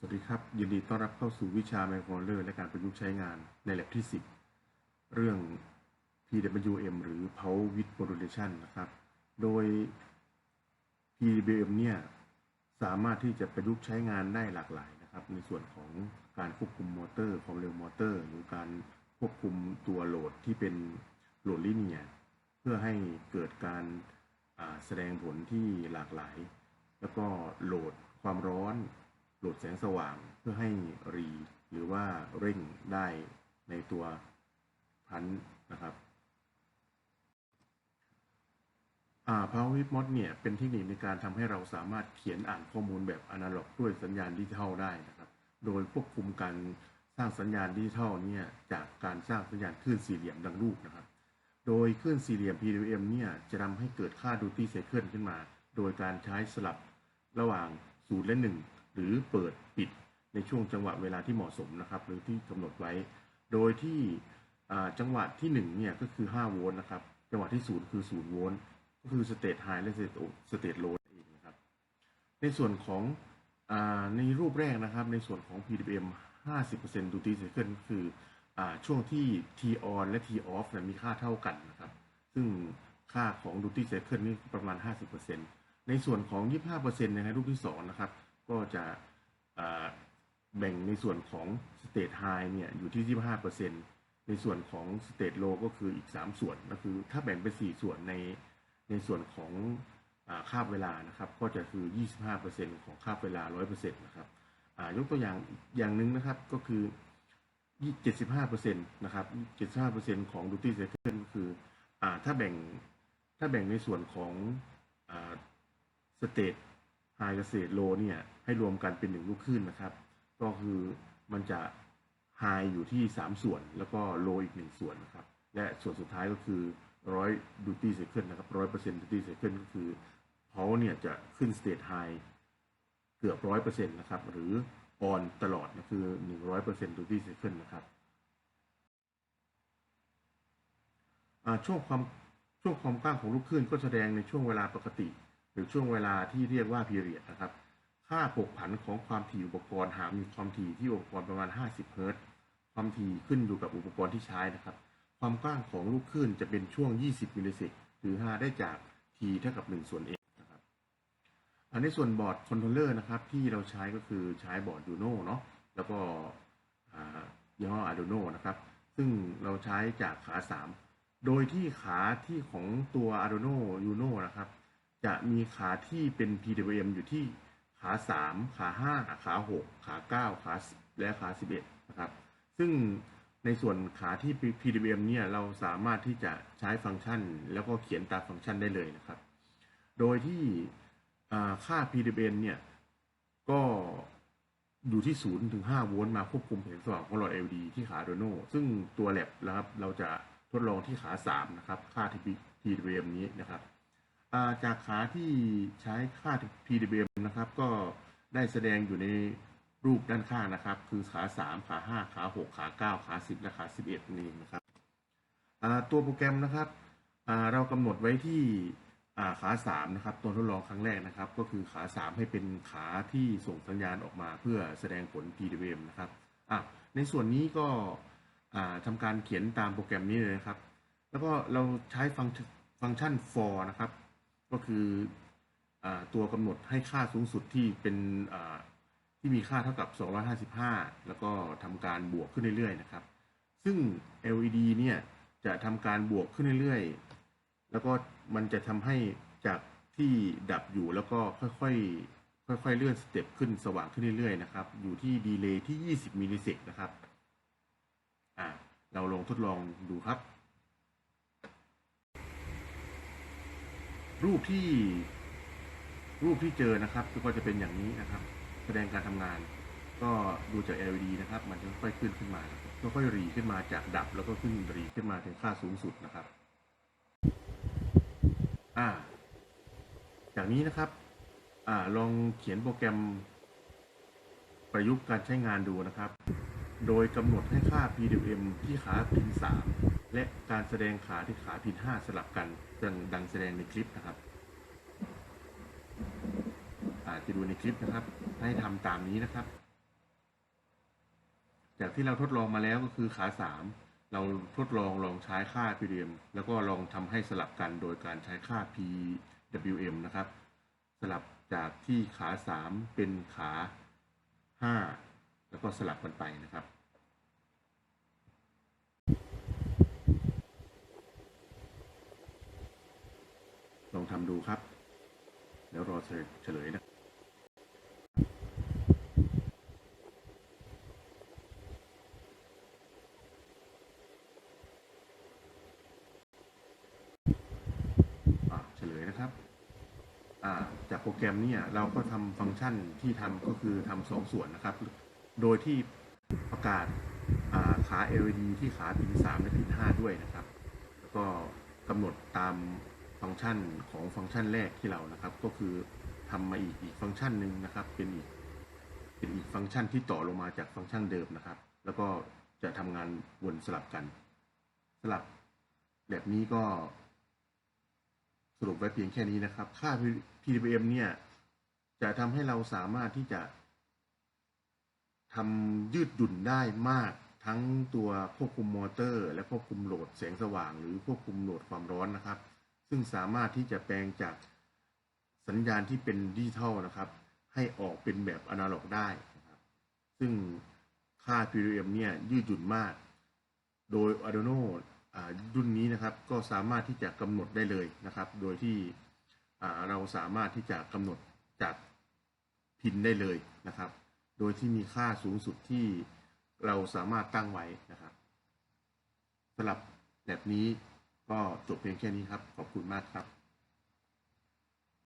สวัสดีครับ ยินดีต้อนรับเข้าสู่วิชา m i c r o c o n t r o l l e r และการประยุกต์ใช้งานใน lab ที่ 10 เรื่อง PWM หรือ Power with Modulation นะครับ โดย PWM เนี่ย สามารถที่จะประยุกต์ใช้งานได้หลากหลายนะครับ ในส่วนของการควบคุมมอเตอร์ความเร็วมอเตอร์ หรือการควบคุมตัวโหลดที่เป็นโหลดลิเนียเพื่อให้เกิดการแสดงผลที่หลากหลาย แล้วก็โหลดความร้อน โหลดแสงสว่างเพื่อให้รีหรือว่าเร่งได้ในตัวพันธุ์นะครับอ่า Power with Mod เนี่ยเป็นเทคนิคในการทำให้เราสามารถเขียนอ่านข้อมูลแบบอนาล็อกด้วยสัญญาณดิจิทัลได้นะครับ โดยควบคุมการสร้างสัญญาณดิจิทัลเนี่ยจากการสร้างสัญญาณคลื่นสี่เหลี่ยมดังรูปนะครับ โดยคลื่นสี่เหลี่ยม PWM เนี่ยจะทำให้เกิดค่า duty cycle ขึ้นมา โดยการใช้สลับระหว่าง 0 และ 1 หรือเปิดปิดในช่วงจังหวะเวลาที่เหมาะสมนะครับ หรือที่กำหนดไว้ โดยที่จังหวะที่1เนี่ยก็คือ 5 โวลต์นะครับ จังหวะที่ 0 คือ 0 โวลต์ก็คือ state high และ state low- state low นั่นเองนะครับ ในส่วนของอในรูปแรกนะครับ ในส่วนของ PWM 50% duty cycle ก็คืออช่วงที่ T on และ T off นี่ยมีค่าเท่ากันนะครับ ซึ่งค่าของ duty cycle นี่ประมาณ 50%ในส่วนของ 25%ในรูปที่ 2 นะครับ ก็จะแบ่งในส่วนของ state high เนี่ยอยู่ที่ 25%ในส่วนของ state low ก็คืออีก 3 ส่วนก็คือถ้าแบ่งเป็น 4 ส่วนในในส่วนของอาคาเวลานะครับก็จะคือ 25%ของค่าเวลา 100%นะครับยกตัวอย่างอย่างหนึ่งนะครับก็คือ 75%นะครับ 75%ของ duty cycle ก็คืออถ้าแบ่งถ้าแบ่งในส่วนของ อ่า state high กับ state low เนี่ยให้รวมกันเป็นหนึ่งลูกคลื่นนะครับ ก็คือมันจะ high อยู่ที่ 3 ส่วน แล้วก็ low อีก 1 ส่วนนะครับ และส่วนสุดท้ายก็คือ100 duty cycle นะครับ100% duty cycle ก็คือเขาเนี่ยจะขึ้น state high เกือบ100%นต์นะครับ หรือ on ตลอดนะคือ100% duty cycle นต์ดูตี้เซ็กนะครับช่วงความช่วงความกว้างของลูกคลื่นก็แสดงในช่วงเวลาปกติ รือช่วงเวลาที่เรียกว่า period นะครับ ค่าผกผันของความถี่อุปกรณ์หากมีความถี่ที่อุปกรณ์ประมาณ 50 เฮิรตซ์ความถี่ขึ้นอยู่กับอุปกรณ์ที่ใช้นะครับ ความกว้างของลูกคลื่นจะเป็นช่วง 20 มิลลิเซกหรือ 5 ได้จาก t เท่ากับ 1 ส่วน n นะครับ อันในส่วนบอร์ดคอนโทรลเลอร์นะครับที่เราใช้ก็คือใช้บอร์ด Uno เนาะแล้วก็ยี่ห้อ Arduino นะครับ ซึ่งเราใช้จากขา 3 โดยที่ขาที่ของตัว Arduino Uno นะครับ จะมีขาที่เป็น PWM อยู่ที่ขา 3 ขา 5 ขา 6 ขา 9 ขา10และขา 11 นะครับ ซึ่งในส่วนขาที่ PWM เนี่ยเราสามารถที่จะใช้ฟังก์ชัน แล้วก็เขียนตามฟังก์ชันได้เลยนะครับ โดยที่ค่า PWM เนี่ยก็อยู่ที่ 0 ถึง 5 โวลต์มาควบคุมแสงสว่างของหลอด LED ที่ขา Arduino ซึ่งตัวแลบนะครับเราจะทดลองที่ขา 3 นะครับ ค่าที่ PWM นี้นะครับ จากขาที่ใช้ค่า PWM นะครับ ก็ได้แสดงอยู่ในรูปด้านข้างนะครับ คือขา 3 ขา 5 ขา 6 ขา 9 ขา 10 และขา 11นี่เองนะครับตัวโปรแกรมนะครับเรากำหนดไว้ที่อ่าขา3นะครับตัวทดลองครั้งแรกนะครับ ก็คือขา 3 ให้เป็นขาที่ส่งสัญญาณออกมาเพื่อแสดงผล PWM นะครับในส่วนนี้ก็ทำการเขียนตามโปรแกรมนี้เลยนะครับ แล้วก็เราใช้ฟังก์ฟังก์ชัน for นะครับ ก็คืออตัวกำหนดให้ค่าสูงสุดที่เป็นที่มีค่าเท่ากับ 255 แล้วก็ทำการบวกขึ้นเรื่อยๆนะครับ ซึ่ง LED เนี่ยจะทำการบวกขึ้นเรื่อยๆ แล้วก็มันจะทำให้จากที่ดับอยู่แล้วก็ค่อยๆ ค่อยๆ เลื่อนสเต็ปขึ้นสว่างขึ้นเรื่อยๆ นะครับ อยู่ที่ดีเลย์ที่ 20 มิลลิเซกนะครับ อ่า เราลองทดลองดูครับ รูปที่ รูปที่เจอนะครับก็จะเป็นอย่างนี้นะครับ แสดงการทำงาน ก็ดูจาก LED นะครับ มันจะค่อยขึ้นขึ้นมาค่อยๆรีขึ้นมาจากดับ แล้วก็ขึ้นรีขึ้นมาถึงค่าสูงสุดนะครับ อ่าจากนี้นะครับอ่าลองเขียนโปรแกรมประยุกต์การใช้งานดูนะครับ โดยกำหนดให้ค่า PWM ที่ขาพิน 3 และการแสดงขาที่ขาพิน 5 สลับกันดังดังแสดงในคลิปนะครับ อาจจะดูในคลิปนะครับ ให้ทำตามนี้นะครับ จากที่เราทดลองมาแล้วก็คือขาสามเราทดลองลองใช้ค่า PWM แล้วก็ลองทำให้สลับกันโดยการใช้ค่า PWM นะครับ สลับจากที่ขาสามเป็นขาห้า แล้วก็สลับกันไปนะครับ ลองทำดูครับ แล้วรอเฉลยนะเฉลยนะครับจากโปรแกรมเนี่ยเราก็ทำฟังก์ชันที่ทำก็คือทำสองส่วนนะครับ โดยที่ประกาศาขา LED ที่ขาพิน3และพิน5ด้วยนะครับ แล้วก็กำหนดตามฟังก์ชันของฟังก์ชันแรกที่เรานะครับ ก็คือทำมาอีกอีกฟังก์ชันหนึ่งนะครับ เป็นอีกเป็นอีกฟังก์ชันที่ต่อลงมาจากฟังก์ชันเดิมนะครับ แล้วก็จะทำงานวนสลับกัน สลับแบบนี้ก็ สรุปไว้เพียงแค่นี้นะครับ ค่า PWM เนี่ยจะทำให้เราสามารถที่จะ ทำยืดหยุ่นได้มากทั้งตัวควบคุมมอเตอร์ และควบคุมโหลดแสงสว่าง หรือควบคุมโหลดความร้อนนะครับ ซึ่งสามารถที่จะแปลงจากสัญญาณที่เป็นดิจิทัลนะครับ ให้ออกเป็นแบบอนาล็อกได้นะครับซึ่งค่า PWM เนี่ยยืดหยุ่นมาก โดย Arduino รุ่นนี้นะครับก็สามารถที่จะกำหนดได้เลยนะครับ โดยที่เราสามารถที่จะกำหนดจากพินได้เลยนะครับ โดยที่มีค่าสูงสุดที่เราสามารถตั้งไว้นะครับสำหรับแบบนี้ก็จบเพียงแค่นี้ครับ ขอบคุณมากครับ